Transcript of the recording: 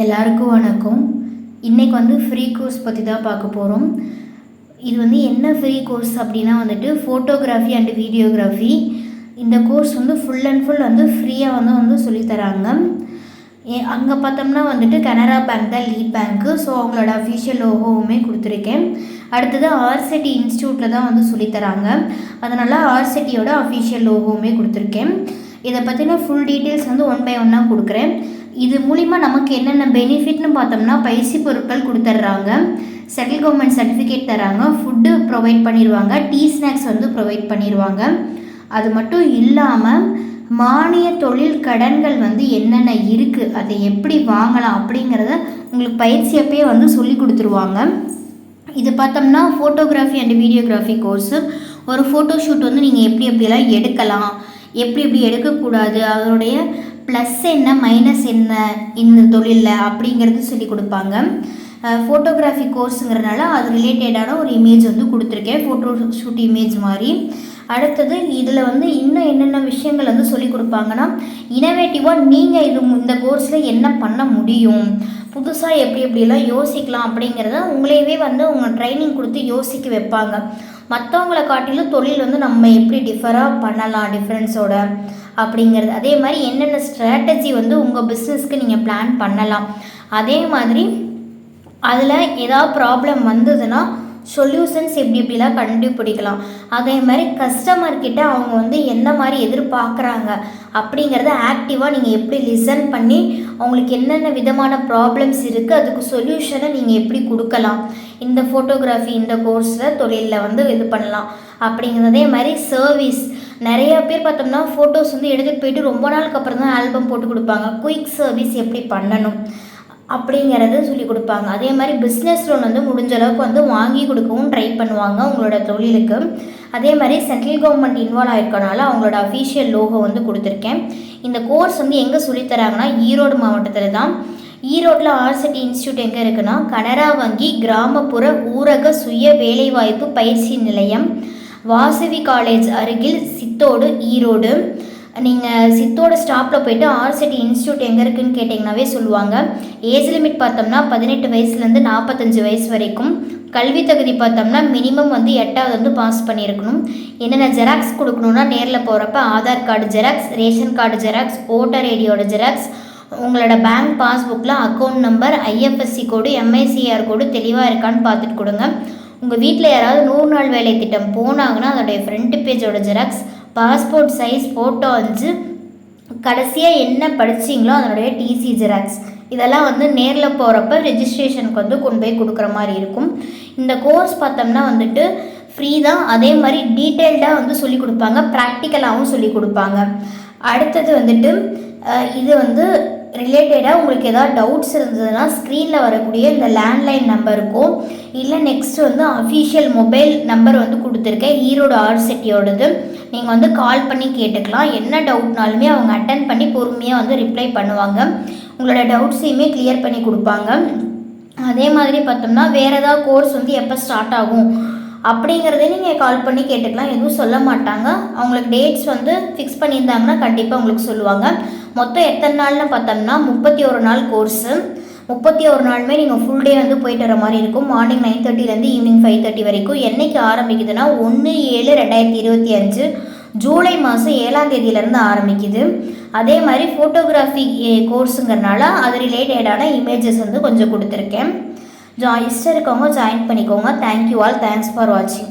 எல்லாருக்கும் வணக்கம். இன்றைக்கி வந்து ஃப்ரீ கோர்ஸ் பற்றி தான் பார்க்க போகிறோம் இது வந்து என்ன ஃப்ரீ கோர்ஸ் அப்படின்னா வந்துட்டு ஃபோட்டோகிராஃபி அண்டு வீடியோகிராஃபி இந்த கோர்ஸ் வந்து ஃபுல் அண்ட் ஃபுல் வந்து ஃப்ரீயாக வந்து வந்து சொல்லித்தராங்க ஏ அங்கே பார்த்தோம்னா வந்துட்டு கனரா பேங்க் தான் லீட் பேங்க்கு ஸோ அவங்களோட அஃபிஷியல் லோகோவுமே கொடுத்துருக்கேன். அடுத்தது ஆர்செட்டி இன்ஸ்டியூட்டில் தான் வந்து சொல்லித்தராங்க அதனால் ஆர்செட்டியோட அஃபிஷியல் லோகோவுமே கொடுத்துருக்கேன். இதை பற்றின ஃபுல் டீட்டெயில்ஸ் வந்து ஒன் பை ஒன்னாக கொடுக்குறேன். இது மூலிமா நமக்கு என்னென்ன பெனிஃபிட்னு பார்த்தோம்னா பயிற்சி பொருட்கள் கொடுத்துட்றாங்க சென்ட்ரல் கவர்மெண்ட் சர்டிஃபிகேட் தராங்க. ஃபுட்டு ப்ரொவைட் பண்ணிடுவாங்க டீ ஸ்நாக்ஸ் வந்து ப்ரொவைட் பண்ணிடுவாங்க அது மட்டும் இல்லாமல் மானிய தொழில் கடன்கள் வந்து என்னென்ன இருக்குது அதை எப்படி வாங்கலாம் அப்படிங்கிறத உங்களுக்கு பயிற்சி அப்பயே வந்து சொல்லி கொடுத்துருவாங்க. இது பார்த்தோம்னா ஃபோட்டோகிராஃபி அண்ட் வீடியோகிராஃபி கோர்ஸு ஒரு ஃபோட்டோ ஷூட் வந்து நீங்கள் எப்படி எப்படிலாம் எடுக்கலாம் எப்படி எப்படி எடுக்கக்கூடாது அதனுடைய ப்ளஸ் என்ன மைனஸ் என்ன இந்த தொழிலில் அப்படிங்கிறது சொல்லி கொடுப்பாங்க. ஃபோட்டோகிராஃபி கோர்ஸுங்கிறனால அது ரிலேட்டடான ஒரு இமேஜ் வந்து கொடுத்துருக்கேன். ஃபோட்டோ ஷூட் இமேஜ் மாதிரி. அடுத்தது இதில் வந்து இன்னும் என்னென்ன விஷயங்கள் வந்து சொல்லி கொடுப்பாங்கன்னா இனோவேட்டிவாக நீங்கள் இது இந்த கோர்ஸில் என்ன பண்ண முடியும்? புதுசாக எப்படி எப்படிலாம் யோசிக்கலாம் அப்படிங்கிறத உங்களையவே வந்து அவங்க ட்ரைனிங் கொடுத்து யோசிக்க வைப்பாங்க. மற்றவங்கள காட்டிலும் தொழில் வந்து நம்ம எப்படி டிஃபராக பண்ணலாம் டிஃப்ரென்ஸோட அப்படிங்கிறது. அதே மாதிரி என்னென்ன ஸ்ட்ராட்டஜி வந்து உங்கள் பிஸ்னஸ்க்கு நீங்கள் பிளான் பண்ணலாம். அதே மாதிரி அதில் ஏதாவது ப்ராப்ளம் வந்ததுன்னா சொல்யூஷன்ஸ் எப்படி இப்படிலாம் கண்டுபிடிக்கலாம். அதே மாதிரி கஸ்டமர்கிட்ட அவங்க வந்து எந்த மாதிரி எதிர்பார்க்குறாங்க அப்படிங்கிறத ஆக்டிவாக நீங்கள் எப்படி லிசன் பண்ணி அவங்களுக்கு என்னென்ன விதமான ப்ராப்ளம்ஸ் இருக்குது அதுக்கு சொல்யூஷனை நீங்கள் எப்படி கொடுக்கலாம். இந்த ஃபோட்டோகிராஃபி இந்த கோர்ஸில் தொழிலில் வந்து இது பண்ணலாம். அப்படிங்கிறதே மாதிரி சர்வீஸ் நிறைய பேர் பார்த்தோம்னா ஃபோட்டோஸ் வந்து எடுத்துகிட்டு போயிட்டு ரொம்ப நாளுக்கு அப்புறம் தான் ஆல்பம் போட்டு கொடுப்பாங்க. குயிக் சர்வீஸ் எப்படி பண்ணணும்? அப்படிங்கிறத சொல்லி கொடுப்பாங்க. அதே மாதிரி பிஸ்னஸ் லோன் வந்து முடிஞ்ச அளவுக்கு வந்து வாங்கி கொடுக்கவும் ட்ரை பண்ணுவாங்க உங்களோட தொழிலுக்கு. அதே மாதிரி சென்ட்ரல் கவர்மெண்ட் இன்வால்வ் ஆகிருக்கனால அவங்களோட அஃபீஷியல் லோகோ வந்து கொடுத்துருக்கேன். இந்த கோர்ஸ் வந்து எங்கே சொல்லித்தராங்கன்னா ஈரோடு மாவட்டத்தில் தான். ஈரோட்டில் ஆர்சிட்டி இன்ஸ்டியூட் எங்கே இருக்குன்னா கனரா வங்கி கிராமப்புற ஊரக சுய வேலைவாய்ப்பு பயிற்சி நிலையம் வாசவி காலேஜ் அருகில் சித்தோடு ஈரோடு. நீங்கள் சித்தோட ஸ்டாப்பில் போயிட்டு ஆர்சிட்டி இன்ஸ்டியூட் எங்கே இருக்குன்னு கேட்டிங்கனாவே சொல்லுவாங்க. ஏஜ் லிமிட் பார்த்தோம்னா பதினெட்டு வயசுலேருந்து நாற்பத்தஞ்சு வயசு வரைக்கும். கல்வி தகுதி பார்த்தோம்னா மினிமம் வந்து எட்டாவது வந்து பாஸ் பண்ணியிருக்கணும். என்னென்ன ஜெராக்ஸ் கொடுக்கணுன்னா நேரில் போகிறப்ப Aadhaar card xerox ration card xerox voter ஐடியோட xerox உங்களோட bank பாஸ்புக்கில் account number IFSC code MICR code தெளிவாக இருக்கான்னு பார்த்துட்டு கொடுங்க. உங்கள் வீட்டில் யாராவது நூறு நாள் வேலை திட்டம் போனாங்கன்னா அதோடைய ஃப்ரண்ட் பேஜோட ஜெராக்ஸ் பாஸ்போர்ட் சைஸ் ஃபோட்டோ அஞ்சு கடைசியாக என்ன படிச்சிங்களோ அதனுடைய டிசி ஜெராக்ஸ் இதெல்லாம் வந்து நேரில் போகிறப்ப ரெஜிஸ்ட்ரேஷனுக்கு வந்து கொண்டு போய் கொடுக்குற மாதிரி இருக்கும். இந்த கோர்ஸ் பார்த்தோம்னா வந்துட்டு ஃப்ரீ தான். அதே மாதிரி டீட்டெயில்டாக வந்து சொல்லி கொடுப்பாங்க. ப்ராக்டிக்கலாகவும் சொல்லி கொடுப்பாங்க. அடுத்தது வந்துட்டு இது வந்து ரிலேட்டடாக உங்களுக்கு ஏதாவது டவுட்ஸ் இருந்ததுன்னா ஸ்க்ரீனில் வரக்கூடிய இந்த லேண்ட்லைன் நம்பருக்கும் இல்லை நெக்ஸ்ட் வந்து அஃபீஷியல் மொபைல் நம்பர் வந்து கொடுத்துருக்கேன் ஈரோடு ஆர்சிட்டியோடது நீங்கள் வந்து கால் பண்ணி கேட்டுக்கலாம். என்ன டவுட்னாலுமே அவங்க அட்டன் பண்ணி பொறுமையாக வந்து ரிப்ளை பண்ணுவாங்க. உங்களோட டவுட்ஸையுமே கிளியர் பண்ணி கொடுப்பாங்க. அதே மாதிரி பார்த்தோம்னா வேறு ஏதாவது கோர்ஸ் வந்து எப்போ ஸ்டார்ட் ஆகும்? அப்படிங்கிறத நீங்கள் கால் பண்ணி கேட்டுக்கலாம். எதுவும் சொல்ல மாட்டாங்க. அவங்களுக்கு டேட்ஸ் வந்து ஃபிக்ஸ் பண்ணியிருந்தாங்கன்னா கண்டிப்பாக உங்களுக்கு சொல்லுவாங்க. மொத்தம் எத்தனை நாள்னு பார்த்தோம்னா முப்பத்தி ஒரு நாள் கோர்ஸு முப்பத்தி ஒரு நாளுமே நீங்கள் ஃபுல் டே வந்து போயிட்டு வர மாதிரி இருக்கும். மார்னிங் நைன் தேர்ட்டிலேருந்து ஈவினிங் ஃபைவ் தேர்ட்டி வரைக்கும். என்றைக்கு ஆரம்பிக்குதுன்னா ஒன்று ஏழு ரெண்டாயிரத்தி இருபத்தி அஞ்சு. ஜூலை மாதம் ஏழாம் தேதியிலேருந்து ஆரம்பிக்குது. அதே மாதிரி ஃபோட்டோகிராஃபி கோர்ஸுங்கிறனால அது ரிலேட்டடான இமேஜஸ் வந்து கொஞ்சம் கொடுத்துருக்கேன். ஜா இஷ்டம் இருக்கவங்க ஜாயின் பண்ணிக்கோங்க. தேங்க்யூ ஆல் தேங்க்ஸ் ஃபார் வாட்சிங்